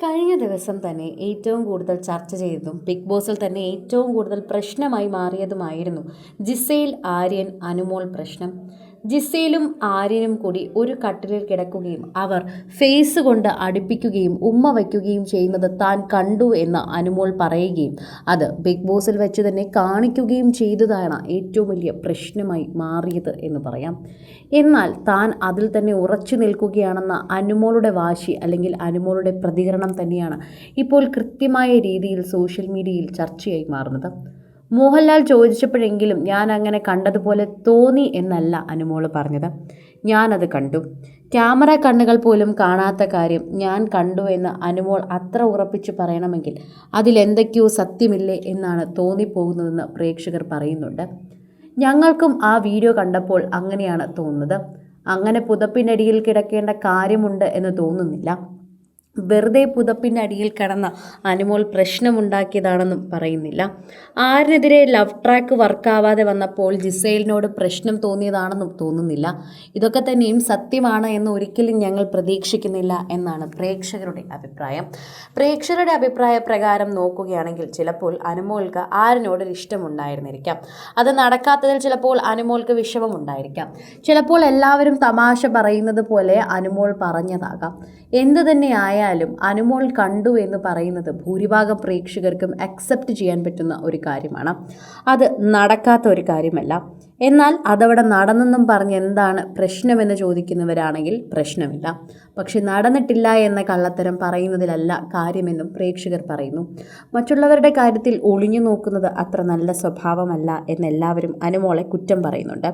കഴിഞ്ഞ ദിവസം തന്നെ ഏറ്റവും കൂടുതൽ ചർച്ച ചെയ്തതും ബിഗ് ബോസിൽ തന്നെ ഏറ്റവും കൂടുതൽ പ്രശ്നമായി മാറിയതുമായിരുന്നു ജിസയിൽ ആര്യൻ അനുമോൾ പ്രശ്നം. ജിസയിലും ആര്യനും കൂടി ഒരു കട്ടിലിൽ കിടക്കുകയും അവർ ഫേസ് കൊണ്ട് അടുപ്പിക്കുകയും ഉമ്മ വയ്ക്കുകയും ചെയ്യുന്നത് താൻ കണ്ടു എന്ന് അനുമോൾ പറയുകയും അത് ബിഗ് ബോസിൽ വെച്ച് തന്നെ കാണിക്കുകയും ചെയ്തതാണ് ഏറ്റവും വലിയ പ്രശ്നമായി മാറിയത് എന്ന് പറയാം. എന്നാൽ താൻ അതിൽ തന്നെ ഉറച്ചു നിൽക്കുകയാണെന്ന അനുമോളുടെ വാശി അല്ലെങ്കിൽ അനുമോളുടെ പ്രതികരണം തന്നെയാണ് ഇപ്പോൾ കൃത്യമായ രീതിയിൽ സോഷ്യൽ മീഡിയയിൽ ചർച്ചയായി മാറുന്നത്. മോഹൻലാൽ ചോദിച്ചപ്പോഴെങ്കിലും ഞാൻ അങ്ങനെ കണ്ടതുപോലെ തോന്നി എന്നല്ല അനുമോൾ പറഞ്ഞത്. ഞാനത് കണ്ടു. ക്യാമറ കണ്ണുകൾ പോലും കാണാത്ത കാര്യം ഞാൻ കണ്ടു എന്ന് അനുമോൾ അത്ര ഉറപ്പിച്ചു പറയണമെങ്കിൽ അതിലെന്തൊക്കെയോ സത്യമില്ലേ എന്നാണ് തോന്നിപ്പോകുന്നതെന്ന് പ്രേക്ഷകർ പറയുന്നുണ്ട്. ഞങ്ങൾക്കും ആ വീഡിയോ കണ്ടപ്പോൾ അങ്ങനെയാണ് തോന്നുന്നത്. അങ്ങനെ പുതപ്പിനടിയിൽ കിടക്കേണ്ട കാര്യമുണ്ട് എന്ന് തോന്നുന്നില്ല. വെറുതെ അടിയിൽ കിടന്ന അനുമോൾ പ്രശ്നമുണ്ടാക്കിയതാണെന്നും പറയുന്നില്ല. ആരിനെതിരെ ലവ് ട്രാക്ക് വർക്കാവാതെ വന്നപ്പോൾ ജിസൈലിനോട് പ്രശ്നം തോന്നിയതാണെന്നും തോന്നുന്നില്ല. ഇതൊക്കെ തന്നെയും സത്യമാണ് എന്ന് ഒരിക്കലും ഞങ്ങൾ പ്രതീക്ഷിക്കുന്നില്ല എന്നാണ് പ്രേക്ഷകരുടെ അഭിപ്രായം. പ്രേക്ഷകരുടെ അഭിപ്രായ പ്രകാരം നോക്കുകയാണെങ്കിൽ ചിലപ്പോൾ അനുമോൾക്ക് ആരിനോടൊരു ഇഷ്ടമുണ്ടായിരുന്നിരിക്കാം. അത് നടക്കാത്തതിൽ ചിലപ്പോൾ അനുമോൾക്ക് വിഷമമുണ്ടായിരിക്കാം ചിലപ്പോൾ എല്ലാവരും തമാശ പറയുന്നത് പോലെ അനുമോൾ പറഞ്ഞതാകാം. എന്തു തന്നെ ആയാലും അനുമോൾ കണ്ടു എന്ന് പറയുന്നത് ഭൂരിഭാഗം പ്രേക്ഷകർക്കും അക്സെപ്റ്റ് ചെയ്യാൻ പറ്റുന്ന ഒരു കാര്യമാണ്. അത് നടക്കാത്ത ഒരു കാര്യമല്ല. എന്നാൽ അതവിടെ നടന്നെന്നും പറഞ്ഞ് എന്താണ് പ്രശ്നമെന്ന് ചോദിക്കുന്നവരാണെങ്കിൽ പ്രശ്നമില്ല. പക്ഷെ നടന്നിട്ടില്ല എന്ന കള്ളത്തരം പറയുന്നതിലല്ല കാര്യമെന്നും പ്രേക്ഷകർ പറയുന്നു. മറ്റുള്ളവരുടെ കാര്യത്തിൽ ഒളിഞ്ഞു നോക്കുന്നത് അത്ര നല്ല സ്വഭാവമല്ല എന്നെല്ലാവരും അനുമോളെ കുറ്റം പറയുന്നുണ്ട്.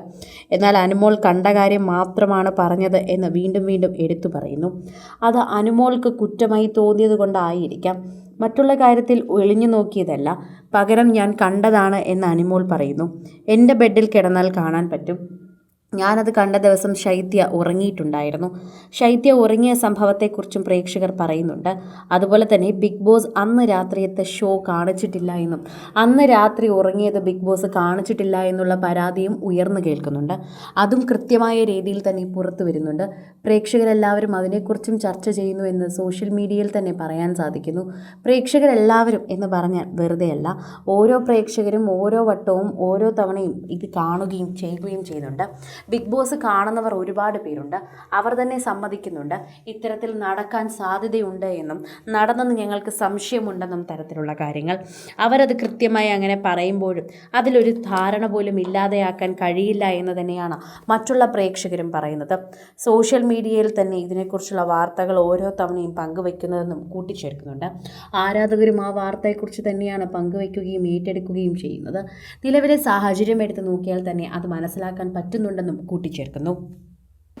എന്നാൽ അനുമോൾ കണ്ട കാര്യം മാത്രമാണ് പറഞ്ഞത് എന്ന് വീണ്ടും വീണ്ടും എടുത്തു പറയുന്നു. അത് അനുമോൾക്ക് കുറ്റമായി തോന്നിയത് കൊണ്ടായിരിക്കാം. മറ്റുള്ള കാര്യത്തിൽ ഒളിഞ്ഞു നോക്കിയതല്ല. പകരം ഞാൻ കണ്ടതാണ് എന്ന് അനിമോൾ പറയുന്നു. എന്റെ ബെഡിൽ കിടന്നാൽ കാണാൻ പറ്റും. ഞാനത് കണ്ട ദിവസം ശൈത്യ ഉറങ്ങിയിട്ടുണ്ടായിരുന്നു. ശൈത്യ ഉറങ്ങിയ സംഭവത്തെക്കുറിച്ചും പ്രേക്ഷകർ പറയുന്നുണ്ട്. അതുപോലെ തന്നെ ബിഗ് ബോസ് അന്ന് രാത്രിയത്തെ ഷോ കാണിച്ചിട്ടില്ല എന്നും അന്ന് രാത്രി ഉറങ്ങിയത് ബിഗ് ബോസ് കാണിച്ചിട്ടില്ല എന്നുള്ള പരാതിയും ഉയർന്നു കേൾക്കുന്നുണ്ട്. അതും കൃത്യമായ രീതിയിൽ തന്നെ പുറത്തു വരുന്നുണ്ട്. പ്രേക്ഷകരെല്ലാവരും അതിനെക്കുറിച്ചും ചർച്ച ചെയ്യുന്നു എന്ന് സോഷ്യൽ മീഡിയയിൽ തന്നെ പറയാൻ സാധിക്കുന്നു. പ്രേക്ഷകരെല്ലാവരും എന്ന് പറഞ്ഞാൽ വെറുതെയല്ല ഓരോ പ്രേക്ഷകരും ഓരോ വട്ടവും ഓരോ തവണയും ഇത് കാണുകയും ചെയ്യുകയും ചെയ്യുന്നുണ്ട്. ബിഗ് ബോസ് കാണുന്നവർ ഒരുപാട് പേരുണ്ട്. അവർ തന്നെ സമ്മതിക്കുന്നുണ്ട്. ഇത്തരത്തിൽ നടക്കാൻ സാധ്യതയുണ്ട് എന്നും നടന്നെന്ന് ഞങ്ങൾക്ക് സംശയമുണ്ടെന്നും തരത്തിലുള്ള കാര്യങ്ങൾ. അവരത് കൃത്യമായി അങ്ങനെ പറയുമ്പോഴും അതിലൊരു ധാരണ പോലും ഇല്ലാതെയാക്കാൻ കഴിയില്ല എന്ന് തന്നെയാണ് മറ്റുള്ള പ്രേക്ഷകരും പറയുന്നത്. സോഷ്യൽ മീഡിയയിൽ തന്നെ ഇതിനെക്കുറിച്ചുള്ള വാർത്തകൾ ഓരോ തവണയും പങ്കുവയ്ക്കുന്നതെന്നും കൂട്ടിച്ചേർക്കുന്നുണ്ട്. ആരാധകരും ആ വാർത്തയെക്കുറിച്ച് തന്നെയാണ് പങ്കുവയ്ക്കുകയും ഏറ്റെടുക്കുകയും ചെയ്യുന്നത്. നിലവിലെ സാഹചര്യം എടുത്ത് നോക്കിയാൽ തന്നെ അത് മനസ്സിലാക്കാൻ പറ്റുന്നുണ്ടെന്നും കൂട്ടിച്ചേർക്കുന്നു.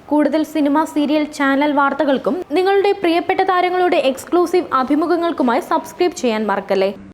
കൂടുതൽ സിനിമ സീരിയൽ ചാനൽ വാർത്തകൾക്കും നിങ്ങളുടെ പ്രിയപ്പെട്ട താരങ്ങളുടെ എക്സ്ക്ലൂസീവ് അഭിമുഖങ്ങൾക്കുമായി സബ്സ്ക്രൈബ് ചെയ്യാൻ മറക്കല്ലേ?